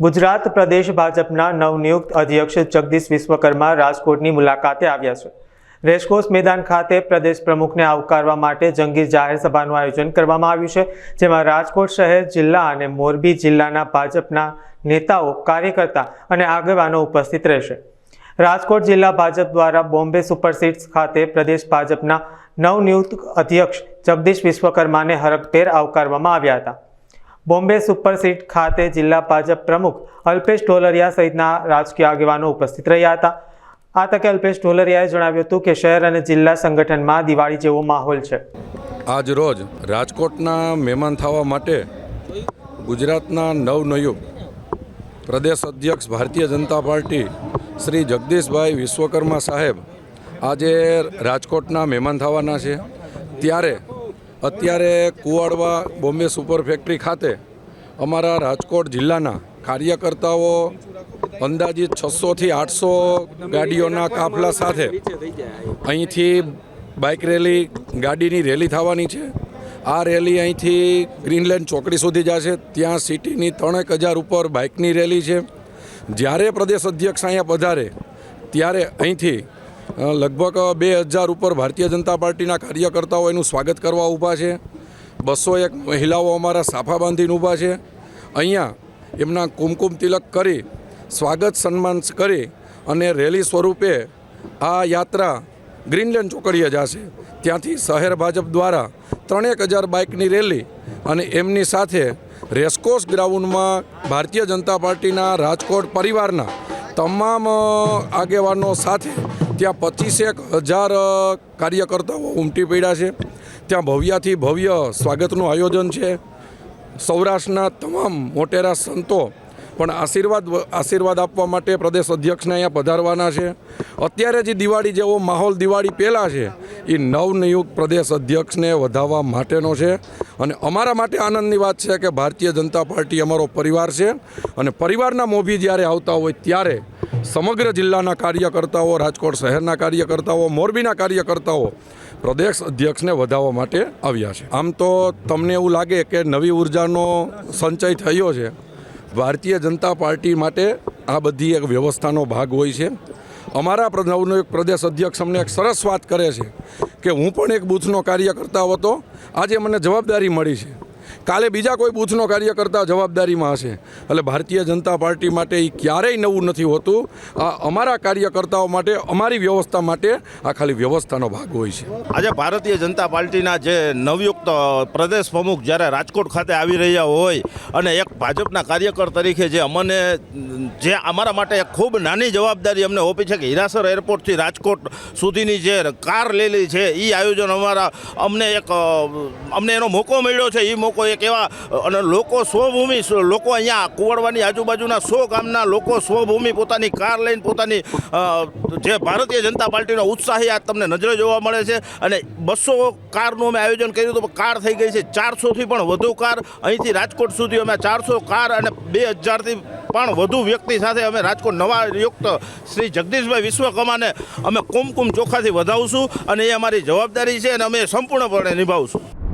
ગુજરાત પ્રદેશ ભાજપના નવનિયુક્ત અધ્યક્ષ જગદીશ વિશ્વકર્મા રાજકોટની મુલાકાતે આવ્યા છે. રેસકોર્સ મેદાન ખાતે પ્રદેશ પ્રમુખને આવકારવા માટે જંગી જાહેર સભાનું આયોજન કરવામાં આવ્યું છે, જેમાં રાજકોટ શહેર જિલ્લા અને મોરબી જિલ્લાના ભાજપના નેતાઓ, કાર્યકર્તા અને આગેવાનો ઉપસ્થિત રહેશે. રાજકોટ જિલ્લા ભાજપ દ્વારા બોમ્બે સુપરસીડ્સ ખાતે પ્રદેશ ભાજપના નવનિયુક્ત અધ્યક્ષ જગદીશ વિશ્વકર્માને હરખભેર આવકારવામાં આવ્યા હતા. બોમ્બે સુપર સીટ ખાતે જિલ્લા ભાજપ પ્રમુખ અલ્પેશ ઢોલરિયા સહિતના રાજકીય આગેવાનો ઉપસ્થિત રહ્યા હતા. આ તકે અલ્પેશ ઢોલરિયાએ જણાવ્યું હતું કે શહેર અને જિલ્લા સંગઠનમાં દિવાળી જેવો માહોલ છે. આજ રોજ રાજકોટના મહેમાન થવા માટે ગુજરાતના નવનયુગ પ્રદેશ અધ્યક્ષ ભારતીય જનતા પાર્ટી શ્રી જગદીશભાઈ વિશ્વકર્મા સાહેબ આજે રાજકોટના મહેમાન થવાના છે. ત્યારે અત્યારે કુવાડવા બોમ્બે સુપર ફેક્ટરી ખાતે અમારા રાજકોટ જિલ્લાના કાર્યકર્તાઓ અંદાજિત છસોથી આઠસો ગાડીઓના કાફલા સાથે અહીંથી બાઇક રેલી, ગાડીની રેલી થવાની છે. આ રેલી અહીંથી ગ્રીનલેન્ડ ચોકડી સુધી જશે. ત્યાં સિટીની ત્રણેક હજાર ઉપર બાઇકની રેલી છે. જ્યારે પ્રદેશ અધ્યક્ષ અહીંયા પધારે, ત્યારે અહીંથી લગભગ બે હજાર ઉપર ભારતીય જનતા પાર્ટીના કાર્યકર્તાઓ એનું સ્વાગત કરવા ઊભા છે. બસો એક મહિલાઓ અમારા સાફા બાંધીને ઊભા છે. અહીંયા એમના કુમકુમ તિલક કરી, સ્વાગત સન્માન કરી અને રેલી સ્વરૂપે આ યાત્રા ગ્રીનલેન્ડ ચોકડીએ જશે. ત્યાંથી શહેર ભાજપ દ્વારા ત્રણેક હજાર બાઇકની રેલી અને એમની સાથે રેસકોર્સ ગ્રાઉન્ડમાં ભારતીય જનતા પાર્ટીના રાજકોટ પરિવારના તમામ આગેવાનો સાથે ત્યાં પચીસેક હજાર કાર્યકર્તાઓ ઉમટી પડ્યા છે. ત્યાં ભવ્યાથી ભવ્ય સ્વાગતનું આયોજન છે. સૌરાષ્ટ્રના તમામ મોટેરા સંતો પણ આશીર્વાદ આશીર્વાદ આપવા માટે પ્રદેશ અધ્યક્ષને અહીંયા પધારવાના છે. અત્યારે જે દિવાળી જેવો માહોલ દિવાળી પહેલાં છે, એ નવનિયુક્ત પ્રદેશ અધ્યક્ષને વધાવવા માટેનો છે. અને અમારા માટે આનંદની વાત છે કે ભારતીય જનતા પાર્ટી અમારો પરિવાર છે. અને પરિવારના મોભી જ્યારે આવતા હોય ત્યારે સમગ્ર જિલ્લાના કાર્યકર્તાઓ, રાજકોટ શહેરના કાર્યકર્તાઓ, મોરબીના કાર્યકર્તાઓ પ્રદેશ અધ્યક્ષને વધાવવા માટે આવ્યા છે. આમ તો તમને એવું લાગે કે નવી ઉર્જાનો સંચય થયો છે. ભારતીય જનતા પાર્ટી માટે આ બધી એક વ્યવસ્થાનો ભાગ હોય છે. અમારા પ્ર- એક પ્રદેશ અધ્યક્ષ અમને એક સરસ વાત કરે છે કે હું પણ એક બૂથનો કાર્યકર્તા હતો. આજે મને જવાબદારી મળી છે. કાલે બીજા કોઈ બૂથનો કાર્યકર્તા જવાબદારીમાં હશે. એટલે ભારતીય જનતા પાર્ટી માટે એ ક્યારેય નવું નથી હોતું. આ અમારા કાર્યકર્તાઓ માટે, અમારી વ્યવસ્થા માટે આ ખાલી વ્યવસ્થાનો ભાગ હોય છે. આજે ભારતીય જનતા પાર્ટીના જે નવયુક્ત પ્રદેશ પ્રમુખ જ્યારે રાજકોટ ખાતે આવી રહ્યા હોય અને એક ભાજપના કાર્યકર તરીકે જે અમને, જે અમારા માટે એક ખૂબ નાની જવાબદારી અમને ઓપી છે કે હિરાસર એરપોર્ટથી રાજકોટ સુધીની જે કાર લેલી છે એ આયોજન અમારા, અમને એક, અમને એનો મોકો મળ્યો છે એ મોકો એક એવા, અને લોકો સ્વભૂમિ, લોકો અહીંયા કુવડવાની આજુબાજુના સો ગામના લોકો સ્વભૂમિ પોતાની કાર લઈને પોતાની જે ભારતીય જનતા પાર્ટીનો ઉત્સાહી આ તમને નજરે જોવા મળે છે. અને બસો કારનું અમે આયોજન કર્યું હતું કાર થઈ ગઈ છે. ચારસોથી પણ વધુ કાર. અહીંથી રાજકોટ સુધી અમે ચારસો કાર અને બે હજારથી પણ વધુ વ્યક્તિ સાથે અમે રાજકોટ નવા યુક્ત શ્રી જગદીશભાઈ વિશ્વકર્માને અમે કુમકુમ ચોખાથી વધાવશું અને એ અમારી જવાબદારી છે અને અમે સંપૂર્ણપણે નિભાવશું.